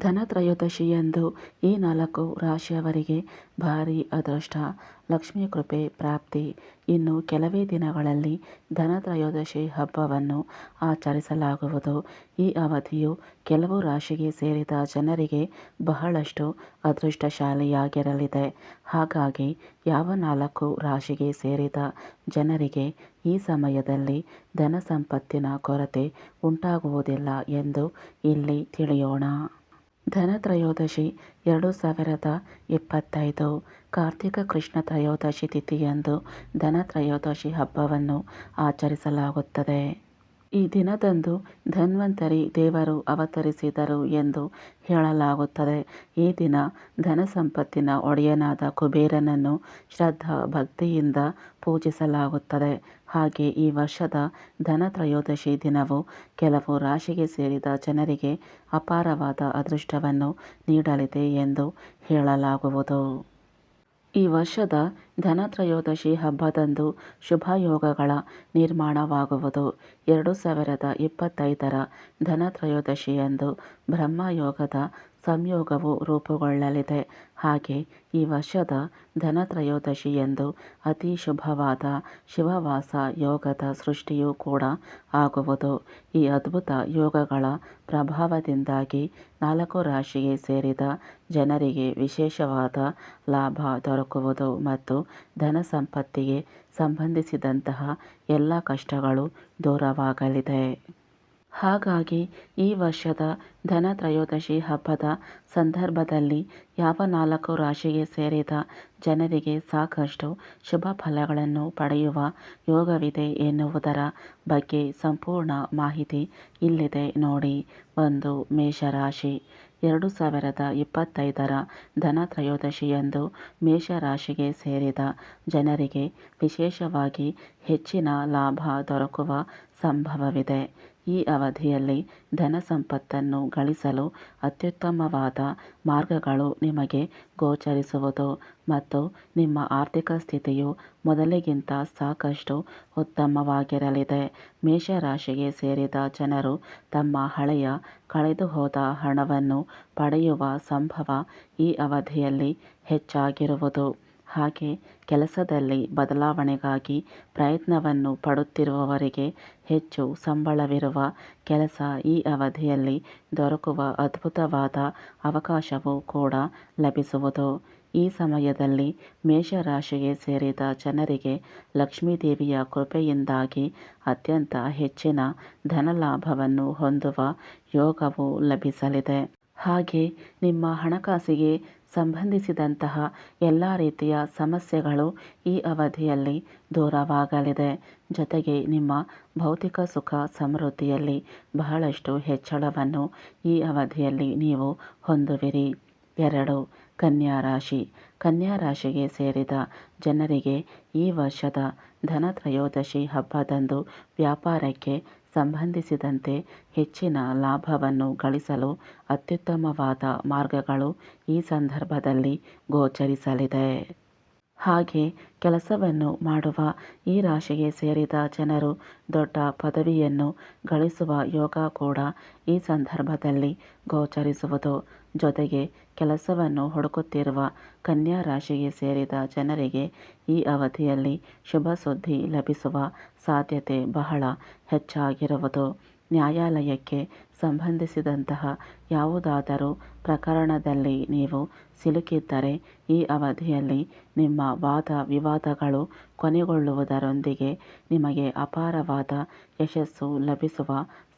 ಧನತ್ರಯೋದಶಿಯಂದು ಈ ನಾಲ್ಕು ರಾಶಿಯವರಿಗೆ ಭಾರೀ ಅದೃಷ್ಟ. ಲಕ್ಷ್ಮೀ ಕೃಪೆ, ಪ್ರಾಪ್ತಿ. ಇನ್ನು ಕೆಲವೇ ದಿನಗಳಲ್ಲಿ ಧನತ್ರಯೋದಶಿ ಹಬ್ಬವನ್ನು ಆಚರಿಸಲಾಗುವುದು. ಈ ಅವಧಿಯು ಕೆಲವು ರಾಶಿಗೆ ಸೇರಿದ ಜನರಿಗೆ ಬಹಳಷ್ಟು ಅದೃಷ್ಟಶಾಲಿಯಾಗಿರಲಿದೆ. ಹಾಗಾಗಿ ಯಾವ ನಾಲ್ಕು ರಾಶಿಗೆ ಸೇರಿದ ಜನರಿಗೆ ಈ ಸಮಯದಲ್ಲಿ ಧನ ಸಂಪತ್ತಿನ ಕೊರತೆ ಉಂಟಾಗುವುದಿಲ್ಲ ಎಂದು ಇಲ್ಲಿ ತಿಳಿಯೋಣ. ಧನತ್ರಯೋದಶಿ ಎರಡು ಸಾವಿರದ ಇಪ್ಪತ್ತೈದು. ಕಾರ್ತಿಕ ಕೃಷ್ಣ ತ್ರಯೋದಶಿ ತಿಥಿಯಂದು ಧನತ್ರಯೋದಶಿ ಹಬ್ಬವನ್ನು ಆಚರಿಸಲಾಗುತ್ತದೆ. ಈ ದಿನದಂದು ಧನ್ವಂತರಿ ದೇವರು ಅವತರಿಸಿದರು ಎಂದು ಹೇಳಲಾಗುತ್ತದೆ. ಈ ದಿನ ಧನ ಸಂಪತ್ತಿನ ಒಡೆಯನಾದ ಕುಬೇರನನ್ನು ಶ್ರದ್ಧಾ ಭಕ್ತಿಯಿಂದ ಪೂಜಿಸಲಾಗುತ್ತದೆ. ಹಾಗೆ ಈ ವರ್ಷದ ಧನತ್ರಯೋದಶಿ ದಿನವು ಕೆಲವು ರಾಶಿಗೆ ಸೇರಿದ ಜನರಿಗೆ ಅಪಾರವಾದ ಅದೃಷ್ಟವನ್ನು ನೀಡಲಿದೆ ಎಂದು ಹೇಳಲಾಗುವುದು. ಈ ವರ್ಷದ ಧನತ್ರಯೋದಶಿ ಹಬ್ಬದಂದು ಶುಭಯೋಗಗಳ ನಿರ್ಮಾಣವಾಗುವುದು. ಎರಡು ಸಾವಿರದ ಇಪ್ಪತ್ತೈದರ ಧನತ್ರಯೋದಶಿಯಂದು ಬ್ರಹ್ಮಯೋಗದ ಸಂಯೋಗವು ರೂಪುಗೊಳ್ಳಲಿದೆ. ಹಾಗೆ ಈ ವರ್ಷದ ಧನತ್ರಯೋದಶಿಯಂದು ಅತಿ ಶುಭವಾದ ಶಿವವಾಸ ಯೋಗದ ಸೃಷ್ಟಿಯೂ ಕೂಡ ಆಗುವುದು. ಈ ಅದ್ಭುತ ಯೋಗಗಳ ಪ್ರಭಾವದಿಂದಾಗಿ ನಾಲ್ಕು ರಾಶಿಗೆ ಸೇರಿದ ಜನರಿಗೆ ವಿಶೇಷವಾದ ಲಾಭ ದೊರಕುವುದು ಮತ್ತು ಧನ ಸಂಪತ್ತಿಗೆ ಸಂಬಂಧಿಸಿದಂತಹ ಎಲ್ಲ ಕಷ್ಟಗಳು ದೂರವಾಗಲಿದೆ. ಹಾಗಾಗಿ ಈ ವರ್ಷದ ಧನತ್ರಯೋದಶಿ ಹಬ್ಬದ ಸಂದರ್ಭದಲ್ಲಿ ಯಾವ ನಾಲ್ಕು ರಾಶಿಗೆ ಸೇರಿದ ಜನರಿಗೆ ಸಾಕಷ್ಟು ಶುಭ ಫಲಗಳನ್ನು ಪಡೆಯುವ ಯೋಗವಿದೆ ಎನ್ನುವುದರ ಬಗ್ಗೆ ಸಂಪೂರ್ಣ ಮಾಹಿತಿ ಇಲ್ಲಿದೆ ನೋಡಿ. ಒಂದು ಮೇಷರಾಶಿ. ಎರಡು ಸಾವಿರದ ಇಪ್ಪತ್ತೈದರ ಧನತ್ರಯೋದಶಿಯಂದು ಮೇಷರಾಶಿಗೆ ಸೇರಿದ ಜನರಿಗೆ ವಿಶೇಷವಾಗಿ ಹೆಚ್ಚಿನ ಲಾಭ ದೊರಕುವ ಸಂಭವವಿದೆ. ಈ ಅವಧಿಯಲ್ಲಿ ಧನ ಸಂಪತ್ತನ್ನು ಗಳಿಸಲು ಅತ್ಯುತ್ತಮವಾದ ಮಾರ್ಗಗಳು ನಿಮಗೆ ಗೋಚರಿಸುವುದು ಮತ್ತು ನಿಮ್ಮ ಆರ್ಥಿಕ ಸ್ಥಿತಿಯು ಮೊದಲಿಗಿಂತ ಸಾಕಷ್ಟು ಉತ್ತಮವಾಗಿರಲಿದೆ. ಮೇಷರಾಶಿಗೆ ಸೇರಿದ ಜನರು ತಮ್ಮ ಹಳೆಯ ಕಳೆದುಹೋದ ಹಣವನ್ನು ಪಡೆಯುವ ಸಂಭವ ಈ ಅವಧಿಯಲ್ಲಿ ಹೆಚ್ಚಾಗಿರುವುದು. ಹಾಗೆ ಕೆಲಸದಲ್ಲಿ ಬದಲಾವಣೆಗಾಗಿ ಪ್ರಯತ್ನವನ್ನು ಪಡುತ್ತಿರುವವರಿಗೆ ಹೆಚ್ಚು ಸಂಬಳವಿರುವ ಕೆಲಸ ಈ ಅವಧಿಯಲ್ಲಿ ದೊರಕುವ ಅದ್ಭುತವಾದ ಅವಕಾಶವೂ ಕೂಡ ಲಭಿಸುವುದು. ಈ ಸಮಯದಲ್ಲಿ ಮೇಷರಾಶಿಗೆ ಸೇರಿದ ಜನರಿಗೆ ಲಕ್ಷ್ಮೀದೇವಿಯ ಕೃಪೆಯಿಂದಾಗಿ ಅತ್ಯಂತ ಹೆಚ್ಚಿನ ಧನಲಾಭವನ್ನು ಹೊಂದುವ ಯೋಗವು ಲಭಿಸಲಿದೆ. ಹಾಗೆ ನಿಮ್ಮ ಹಣಕಾಸಿಗೆ ಸಂಬಂಧಿಸಿದಂತಹ ಎಲ್ಲ ರೀತಿಯ ಸಮಸ್ಯೆಗಳು ಈ ಅವಧಿಯಲ್ಲಿ ದೂರವಾಗಲಿದೆ. ಜೊತೆಗೆ ನಿಮ್ಮ ಭೌತಿಕ ಸುಖ ಸಮೃದ್ಧಿಯಲ್ಲಿ ಬಹಳಷ್ಟು ಹೆಚ್ಚಳವನ್ನು ಈ ಅವಧಿಯಲ್ಲಿ ನೀವು ಹೊಂದುವಿರಿ. ಎರಡು, ಕನ್ಯಾ ರಾಶಿ. ಕನ್ಯಾ ರಾಶಿಗೆ ಸೇರಿದ ಜನರಿಗೆ ಈ ವರ್ಷದ ಧನತ್ರಯೋದಶಿ ಹಬ್ಬದಂದು ವ್ಯಾಪಾರಕ್ಕೆ ಸಂಬಂಧಿಸಿದಂತೆ ಹೆಚ್ಚಿನ ಲಾಭವನ್ನು ಗಳಿಸಲು ಅತ್ಯುತ್ತಮವಾದ ಮಾರ್ಗಗಳು ಈ ಸಂದರ್ಭದಲ್ಲಿ ಗೋಚರಿಸಲಿದೆ. ಹಾಗೆ ಕೆಲಸವನ್ನು ಮಾಡುವ ಈ ರಾಶಿಗೆ ಸೇರಿದ ಜನರು ದೊಡ್ಡ ಪದವಿಯನ್ನು ಗಳಿಸುವ ಯೋಗ ಕೂಡ ಈ ಸಂದರ್ಭದಲ್ಲಿ ಗೋಚರಿಸುವುದು ಜೊತೆಗೆ ಕೆಲಸವನ್ನು ಹುಡುಕುತ್ತಿರುವ ಕನ್ಯಾ ರಾಶಿಗೆ ಸೇರಿದ ಜನರಿಗೆ ಈ ಅವಧಿಯಲ್ಲಿ ಶುಭ ಸುದ್ದಿ ಲಭಿಸುವ ಸಾಧ್ಯತೆ ಬಹಳ ಹೆಚ್ಚಾಗಿರುವುದು. ನ್ಯಾಯಾಲಯಕ್ಕೆ ಸಂಬಂಧಿಸಿದಂತಹ ಯಾವುದಾದರೂ ಪ್ರಕರಣದಲ್ಲಿ ನೀವು ಸಿಲುಕಿದ್ದರೆ ಈ ಅವಧಿಯಲ್ಲಿ ನಿಮ್ಮ ವಾದ ವಿವಾದಗಳು ಕೊನೆಗೊಳ್ಳುವುದರೊಂದಿಗೆ ನಿಮಗೆ ಅಪಾರವಾದ ಯಶಸ್ಸು ಲಭಿಸುವ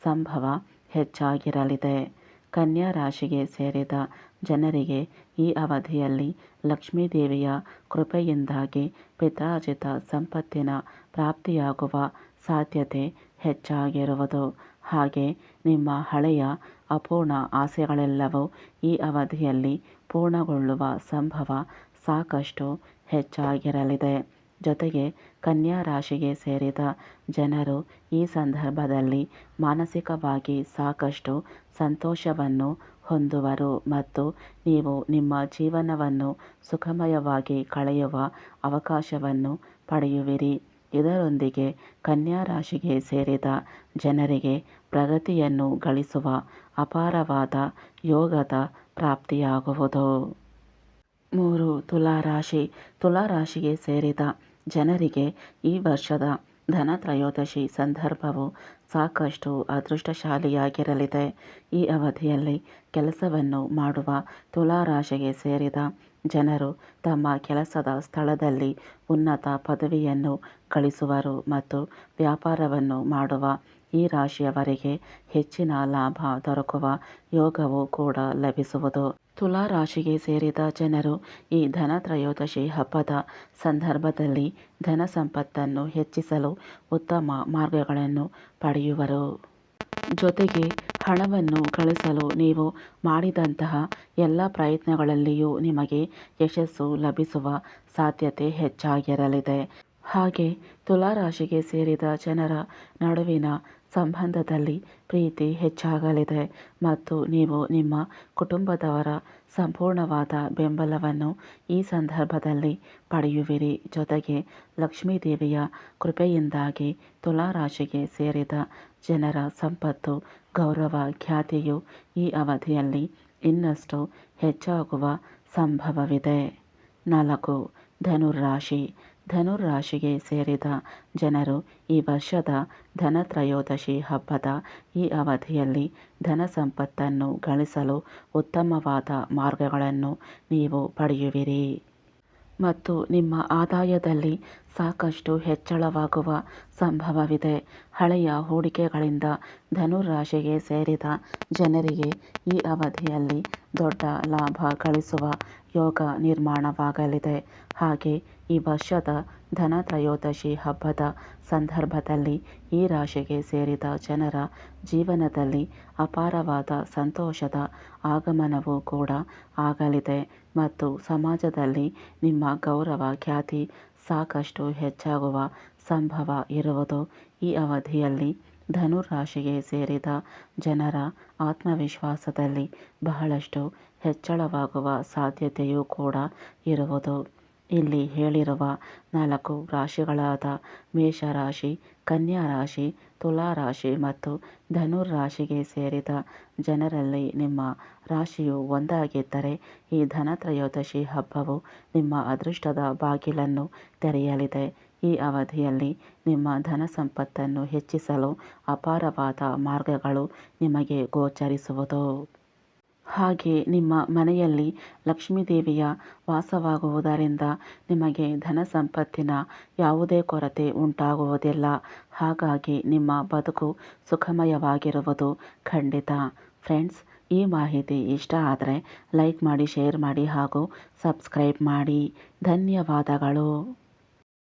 ಸಂಭವ ಹೆಚ್ಚಾಗಿರಲಿದೆ. ಕನ್ಯಾ ರಾಶಿಗೆ ಸೇರಿದ ಜನರಿಗೆ ಈ ಅವಧಿಯಲ್ಲಿ ಲಕ್ಷ್ಮೀದೇವಿಯ ಕೃಪೆಯಿಂದಾಗಿ ಪಿತ್ರಾರ್ಜಿತ ಸಂಪತ್ತಿನ ಪ್ರಾಪ್ತಿಯಾಗುವ ಸಾಧ್ಯತೆ ಹೆಚ್ಚಾಗಿರುವುದು. ಹಾಗೆ ನಿಮ್ಮ ಹಳೆಯ ಅಪೂರ್ಣ ಆಸೆಗಳೆಲ್ಲವೂ ಈ ಅವಧಿಯಲ್ಲಿ ಪೂರ್ಣಗೊಳ್ಳುವ ಸಂಭವ ಸಾಕಷ್ಟು ಹೆಚ್ಚಾಗಿರಲಿದೆ. ಜೊತೆಗೆ ಕನ್ಯಾ ರಾಶಿಗೆ ಸೇರಿದ ಜನರು ಈ ಸಂದರ್ಭದಲ್ಲಿ ಮಾನಸಿಕವಾಗಿ ಸಾಕಷ್ಟು ಸಂತೋಷವನ್ನು ಹೊಂದುವರು ಮತ್ತು ನೀವು ನಿಮ್ಮ ಜೀವನವನ್ನು ಸುಖಮಯವಾಗಿ ಕಳೆಯುವ ಅವಕಾಶವನ್ನು ಪಡೆಯುವಿರಿ. ಇದರೊಂದಿಗೆ ಕನ್ಯಾ ರಾಶಿಗೆ ಸೇರಿದ ಜನರಿಗೆ ಪ್ರಗತಿಯನ್ನು ಗಳಿಸುವ ಅಪಾರವಾದ ಯೋಗದ ಪ್ರಾಪ್ತಿಯಾಗುವುದು. ಮೂರು, ತುಲಾರಾಶಿ. ತುಲಾರಾಶಿಗೆ ಸೇರಿದ ಜನರಿಗೆ ಈ ವರ್ಷದ ಧನತ್ರಯೋದಶಿ ಸಂದರ್ಭವು ಸಾಕಷ್ಟು ಅದೃಷ್ಟಶಾಲಿಯಾಗಿರಲಿದೆ. ಈ ಅವಧಿಯಲ್ಲಿ ಕೆಲಸವನ್ನು ಮಾಡುವ ತುಲಾರಾಶಿಗೆ ಸೇರಿದ ಜನರು ತಮ್ಮ ಕೆಲಸದ ಸ್ಥಳದಲ್ಲಿ ಉನ್ನತ ಪದವಿಯನ್ನು ಗಳಿಸುವರು ಮತ್ತು ವ್ಯಾಪಾರವನ್ನು ಮಾಡುವ ಈ ರಾಶಿಯವರಿಗೆ ಹೆಚ್ಚಿನ ಲಾಭ ದೊರಕುವ ಯೋಗವು ಕೂಡ ಲಭಿಸುವುದು. ತುಲಾ ರಾಶಿಗೆ ಸೇರಿದ ಜನರು ಈ ಧನತ್ರಯೋದಶಿ ಹಬ್ಬದ ಸಂದರ್ಭದಲ್ಲಿ ಧನ ಸಂಪತ್ತನ್ನು ಹೆಚ್ಚಿಸಲು ಉತ್ತಮ ಮಾರ್ಗಗಳನ್ನು ಪಡೆಯುವರು. ಜೊತೆಗೆ ಹಣವನ್ನು ಗಳಿಸಲು ನೀವು ಮಾಡಿದಂತಹ ಎಲ್ಲ ಪ್ರಯತ್ನಗಳಲ್ಲಿಯೂ ನಿಮಗೆ ಯಶಸ್ಸು ಲಭಿಸುವ ಸಾಧ್ಯತೆ ಹೆಚ್ಚಾಗಿರಲಿದೆ. ಹಾಗೆ ತುಲಾರಾಶಿಗೆ ಸೇರಿದ ಜನರ ನಡುವಿನ ಸಂಬಂಧದಲ್ಲಿ ಪ್ರೀತಿ ಹೆಚ್ಚಾಗಲಿದೆ ಮತ್ತು ನೀವು ನಿಮ್ಮ ಕುಟುಂಬದವರ ಸಂಪೂರ್ಣವಾದ ಬೆಂಬಲವನ್ನು ಈ ಸಂದರ್ಭದಲ್ಲಿ ಪಡೆಯುವಿರಿ. ಜೊತೆಗೆ ಲಕ್ಷ್ಮೀದೇವಿಯ ಕೃಪೆಯಿಂದಾಗಿ ತುಲಾರಾಶಿಗೆ ಸೇರಿದ ಜನರ ಸಂಪತ್ತು, ಗೌರವ, ಖ್ಯಾತಿಯು ಈ ಅವಧಿಯಲ್ಲಿ ಇನ್ನಷ್ಟು ಹೆಚ್ಚಾಗುವ ಸಂಭವವಿದೆ. ನಾಲ್ಕು ಧನುರಾಶಿ ಧನುರಾಶಿಗೆ ಸೇರಿದ ಜನರು ಈ ವರ್ಷದ ಧನತ್ರಯೋದಶಿ ಹಬ್ಬದ ಈ ಅವಧಿಯಲ್ಲಿ ಧನ ಸಂಪತ್ತನ್ನು ಗಳಿಸಲು ಉತ್ತಮವಾದ ಮಾರ್ಗಗಳನ್ನು ನೀವು ಪಡೆಯುವಿರಿ. ಮತ್ತು ನಿಮ್ಮ ಆದಾಯದಲ್ಲಿ ಸಾಕಷ್ಟು ಹೆಚ್ಚಳವಾಗುವ ಸಂಭವವಿದೆ. ಹಳೆಯ ಹೂಡಿಕೆಗಳಿಂದ ಧನುರಾಶಿಗೆ ಸೇರಿದ ಜನರಿಗೆ ಈ ಅವಧಿಯಲ್ಲಿ ದೊಡ್ಡ ಲಾಭ ಗಳಿಸುವ ಯೋಗ ನಿರ್ಮಾಣವಾಗಲಿದೆ. ಹಾಗೆ ಈ ವರ್ಷದ ಧನತ್ರಯೋದಶಿ ಹಬ್ಬದ ಸಂದರ್ಭದಲ್ಲಿ ಈ ರಾಶಿಗೆ ಸೇರಿದ ಜನರ ಜೀವನದಲ್ಲಿ ಅಪಾರವಾದ ಸಂತೋಷದ ಆಗಮನವೂ ಕೂಡ ಆಗಲಿದೆ. ಮತ್ತು ಸಮಾಜದಲ್ಲಿ ನಿಮ್ಮ ಗೌರವ ಖ್ಯಾತಿ ಸಾಕಷ್ಟು ಹೆಚ್ಚಾಗುವ ಸಂಭವ ಇರುವುದು ಈ ಅವಧಿಯಲ್ಲಿ ಧನುರಾಶಿಗೆ ಸೇರಿದ ಜನರ ಆತ್ಮವಿಶ್ವಾಸದಲ್ಲಿ ಬಹಳಷ್ಟು ಹೆಚ್ಚಳವಾಗುವ ಸಾಧ್ಯತೆಯೂ ಕೂಡ ಇರುವುದು. ಇಲ್ಲಿ ಹೇಳಿರುವ ನಾಲ್ಕು ರಾಶಿಗಳಾದ ಮೇಷರಾಶಿ ಕನ್ಯಾ ರಾಶಿ ತುಲಾ ರಾಶಿ ಮತ್ತು ಧನುರಾಶಿಗೆ ಸೇರಿದ ಜನರಲ್ಲಿ ನಿಮ್ಮ ರಾಶಿಯು ಒಂದಾಗಿದ್ದರೆ ಈ ಧನತ್ರಯೋದಶಿ ಹಬ್ಬವು ನಿಮ್ಮ ಅದೃಷ್ಟದ ಬಾಗಿಲನ್ನು ತೆರೆಯಲಿದೆ. ಈ ಅವಧಿಯಲ್ಲಿ ನಿಮ್ಮ ಧನ ಸಂಪತ್ತನ್ನು ಹೆಚ್ಚಿಸಲು ಅಪಾರವಾದ ಮಾರ್ಗಗಳು ನಿಮಗೆ ಗೋಚರಿಸುವುದು. ಹಾಗೆ ನಿಮ್ಮ ಮನೆಯಲ್ಲಿ ಲಕ್ಷ್ಮೀದೇವಿಯ ವಾಸವಾಗುವುದರಿಂದ ನಿಮಗೆ ಧನ ಸಂಪತ್ತಿನ ಯಾವುದೇ ಕೊರತೆ ಉಂಟಾಗುವುದಿಲ್ಲ. ಹಾಗಾಗಿ ನಿಮ್ಮ ಬದುಕು ಸುಖಮಯವಾಗಿರುವುದು ಖಂಡಿತ. ಫ್ರೆಂಡ್ಸ್, ಈ ಮಾಹಿತಿ ಇಷ್ಟ ಆದರೆ ಲೈಕ್ ಮಾಡಿ, ಶೇರ್ ಮಾಡಿ ಹಾಗೂ ಸಬ್ಸ್ಕ್ರೈಬ್ ಮಾಡಿ. ಧನ್ಯವಾದಗಳು.